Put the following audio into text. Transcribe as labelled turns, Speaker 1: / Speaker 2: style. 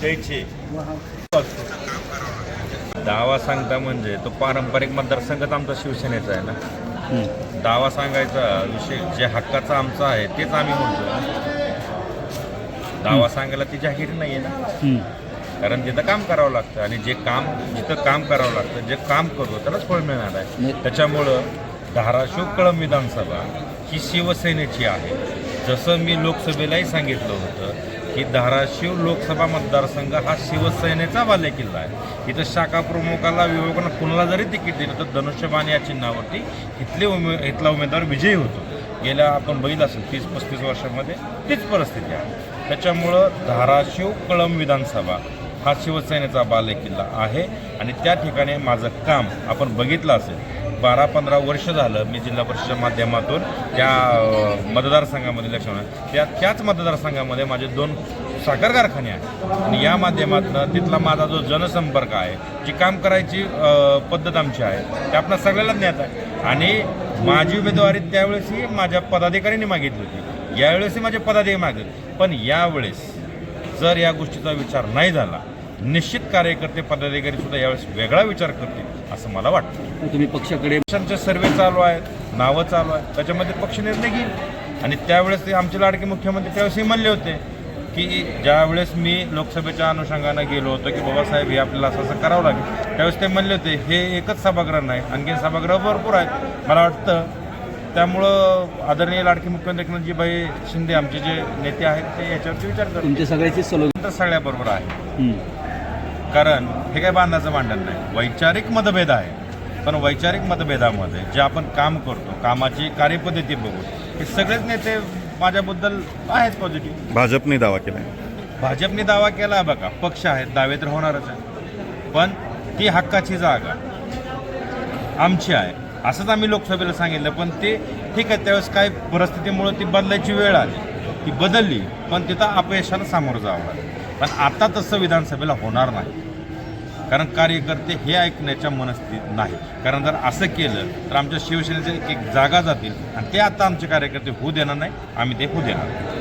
Speaker 1: द्यायचे. दावा सांगता म्हणजे तो पारंपरिक मतदारसंघच आमचा शिवसेनेचा आहे ना. दावा सांगायचा विषय जे हक्काचा आमचा आहे तेच आम्ही म्हणतो. दावा सांगायला ती जाहीर नाही आहे ना कारण तिथं काम करावं लागतं आणि जे काम जिथं काम करावं लागतं जे काम करतो त्यालाच फळ मिळणार आहे. त्याच्यामुळं धाराशिव कळंब विधानसभा ही शिवसेनेची आहे. जसं मी लोकसभेलाही सांगितलं होतं की धाराशिव लोकसभा मतदारसंघ हा शिवसेनेचा बालेकिल्ला आहे. इथं शाखा प्रमुखाला विभागांना कुणाला जरी तिकीट दिलं तर धनुष्यबाण या चिन्हावरती इथले उमे इथला उमेदवार विजयी होतो. गेल्या आपण बघितलं असेल तीस पस्तीस वर्षामध्ये तीच परिस्थिती आहे. त्याच्यामुळं धाराशिव कळंब विधानसभा हा शिवसेनेचा बालेकिल्ला आहे आणि त्या ठिकाणी माझं काम आपण बघितलं असेल. बारा पंधरा वर्ष झालं मी जिल्हा परिषद माध्यमातून त्या मतदारसंघामध्ये लक्ष त्या त्याच मतदारसंघामध्ये माझे दोन साखर कारखाने आहेत. आणि या माध्यमातून तिथला माझा जो जनसंपर्क आहे जी काम करायची पद्धत आमची आहे ते आपल्या सगळ्याला ज्ञात आहे. आणि माझी उमेदवारी त्यावेळेसही माझ्या पदाधिकाऱ्यांनी मागितली होती. यावेळेसही माझे पदाधिकारी मागितले पण यावेळेस जर या गोष्टीचा विचार नाही झाला निश्चित कार्यकर्ते पदाधिकारी सुद्धा यावेळेस वेगळा विचार करतील असं मला वाटतं.
Speaker 2: तुम्ही पक्षाकडे
Speaker 1: पक्षांचे सर्वे चालू आहेत नावं चालू आहेत त्याच्यामध्ये पक्ष निर्णय घेईल. आणि त्यावेळेस ते आमचे लाडके मुख्यमंत्री त्यावेळेसही म्हणले होते की ज्यावेळेस मी लोकसभेच्या अनुषंगानं गेलो होतो की बाबासाहेब हे आपल्याला असं असं करावं लागेल. त्यावेळेस ते म्हणले होते हे एकच सभागृह नाही आणखी सभागृह भरपूर आहेत. मला वाटतं त्यामुळं आदरणीय लाडके मुख्यमंत्री एकनाथजीभाई शिंदे आमचे जे नेते आहेत ते याच्यावरती विचार करतात
Speaker 2: तुमच्या सगळ्याची
Speaker 1: तर सगळ्याबरोबर आहे. कारण हे काय बांधाचं भांडण नाही. वैचारिक मतभेद आहे. पण वैचारिक मतभेदामध्ये जे आपण काम करतो कामाची कार्यपद्धती बघून हे सगळेच नेते माझ्याबद्दल आहेत पॉझिटिव्ह
Speaker 3: भाजपने दावा केलाय.
Speaker 1: भाजपने दावा केला बघा. पक्ष आहेत दावे तर होणारच आहे पण ती हक्काची जागा आमची आहे. असंच आम्ही लोकसभेला सांगितलं पण ते ठीक आहे त्यावेळेस काय परिस्थितीमुळे ती बदलायची वेळ आली. ती बदलली पण तिथं अपयशाला सामोरं जावं लागलं. पण आता तसं विधानसभेला होणार नाही कारण कार्यकर्ते हे ऐकण्याच्या मनस्थितीत नाही कारण जर असं केलं तर आमच्या शिवसेनेचे एक एक जागा जातील आणि ते आता आमचे कार्यकर्ते होऊ देणार नाही आम्ही ते होऊ देणार नाही.